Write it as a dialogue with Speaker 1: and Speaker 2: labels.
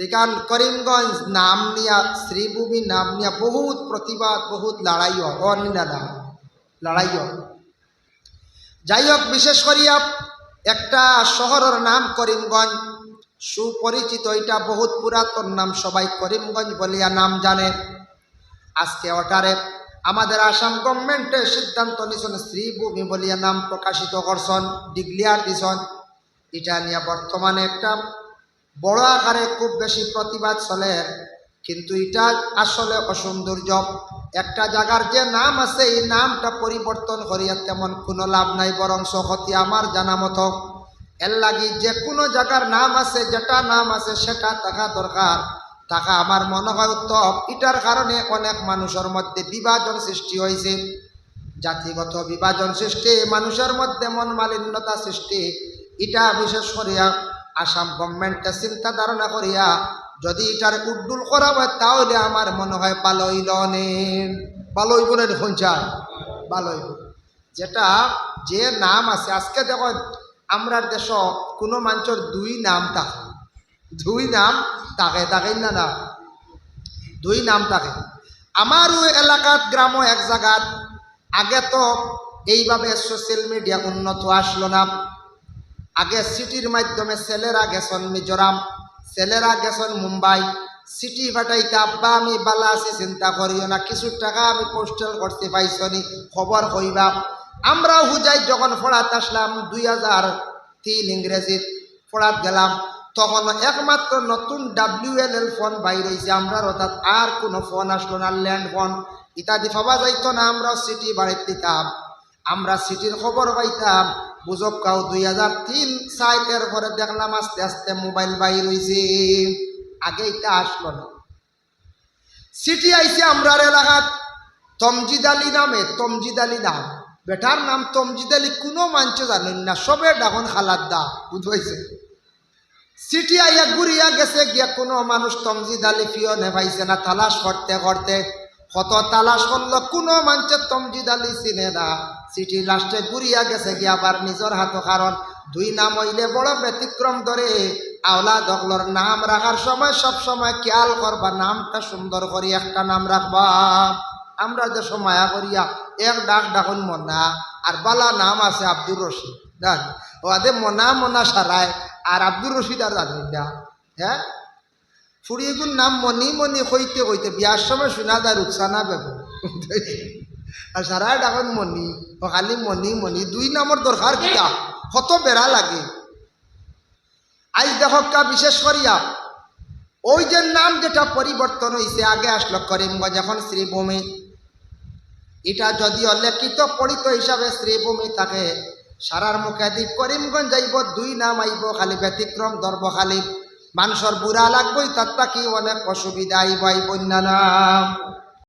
Speaker 1: তেকান করিমগঞ্জ নাম নিয়া, শ্রীভূমি নাম নিয়া বহুত প্রতিবাদ, বহুত লড়াইও অনিনা লড়াইও। যাই হোক বিশেষ করিয়া একটা শহরের নাম করিমগঞ্জ, সুপরিচিত এটা বহুত পুরাতন নাম, সবাই করিমগঞ্জ বলিয়া নাম জানে। আজকে ওটারে আমাদের আসাম গভর্নমেন্টের সিদ্ধান্ত নিছেন শ্রীভূমি বলিয়া নাম প্রকাশিত করছেন ডিক্লিয়ার দিছন। এটা নিয়ে বর্তমানে একটা বড় আকারে খুব বেশি প্রতিবাদ চলে, কিন্তু এটা আসলে অসৌন্দর্য। একটা জায়গার যে নাম আছে, এই নামটা পরিবর্তন করিয়া তেমন কোনো লাভ নাই বরং সহতি আমার জানা মতো। এর লাগি যে কোনো জায়গার নাম আছে, যেটা নাম আছে, সেটা থাকা দরকার। থাকা আমার মনে হয় উত্তম। এটার কারণে অনেক মানুষের মধ্যে বিভাজন সৃষ্টি হয়েছে জাতিগত বিভাজন সৃষ্টি, মানুষের মধ্যে মন মালিন্যতা সৃষ্টি, এটা বিশেষ করিয়া আসাম গভর্নমেন্টে চিন্তা ধারণা করিয়া যদি এটার উড্ডুল করা হয়, তাহলে আমার মনে হয় ভালো হইল নে। ভালো হইব না দেখুন চাই ভালো যেটা যে নাম আছে, আজকে দেখুন, আমরা দেশ, কোনো মানুষের দুই নাম থাকে দুই নাম তাকে থাকে না না? দুই নাম থাকে আমারও এলাকাত গ্রাম এক জায়গাত, আগে তো এইভাবে সোশ্যাল মিডিয়া উন্নত আসলো না। আগে সিটির মাধ্যমে ছেলেরা গেছন মিজোরাম, ছেলেরা গেছন মুম্বাই। সিটি ফাটাইতে আব্বা, আমি বালা আছি, চিন্তা করিও না, কিছু টাকা আমি পোস্টাল করতে পাইছনি, খবর কইবা। আমরাও হুজাই যখন ফোড়াত আসলাম, দুই হাজার তিন ইংরেজিত ফোড়াত গেলাম, তখন একমাত্র নতুন ডাব্লিউ এল এল ফোন বাইর হয়েছে আমরা অর্থাৎ আর কোনো ফোন আসলো না, ল্যান্ড ফোন। ইত্যাদি পাওয়া যাইতো না আমরা সিটি বাড়িতে দিতাম, আমরা সিটির খবর পাইতাম। বুঝক কাউ দুই হাজার তিন সাইটের পরে দেখলাম আস্তে আস্তে মোবাইল বাইর হয়েছে আগে এটা আসলো না। সিটি আইছে আমরার এলাকাত। তমজিদ আলী নামে, তমজিদ আলী নাম। বেটার নাম তমজিদ আলী, কোনো মানছে জানেন না, সবে ডাকন খালার দা, বুঝাইছে। সিটি আইয়া ঘুরিয়া গেছে, গিয়া কোনো মানুষ তমজিদ আলী ফিও নেভাইছে না, তালাশ করতে করতে, কত তালাশ করল, কোনো মানুষে তমজিদ আলী চিনে না। সিটি লাস্টে ঘুরিয়া গেছে গিয়া আবার নিজের হাত কারণ দুই নাম হইলে বড় ব্যতিক্রম ধরে আওলা দখলর নাম রাখার সময় সব সময় খেয়াল করবা নামটা সুন্দর করে একটা নাম রাখবা আমরা যে সময় করিয়া এক ডাক ডাকুন মনা। আর বালা নাম আছে আব্দুর রশিদ দেখ ওদের মনা মনা সারায় আর আব্দুর রশিদ আর জানি না হ্যাঁ ফুড়িগুর নাম মনি মনি কইতে হইতে বিয়ার সময় শোনা যায় রুকসানা বেব আর সারায় ডাকুন মনি ও খালি মনি মনি দুই নামর দরকার কিতা কত বেড়া লাগে। আজ দেখকা বিশেষ করিয়া ওই যে নাম যেটা পরিবর্তন হয়েছে আগে আসলো করিমগঞ্জ এখন শ্রীভূমি এটা যদি লেখিত পড়িত হিসাবে শ্রীভূমি থাকে সারার মুখে দি করিমগঞ্জ যাইব, দুই নাম আইব খালি ব্যতিক্রম দর্ব খালি মানুষের বুড়া লাগবই তার কি অনেক অসুবিধা আইব আইব নাম।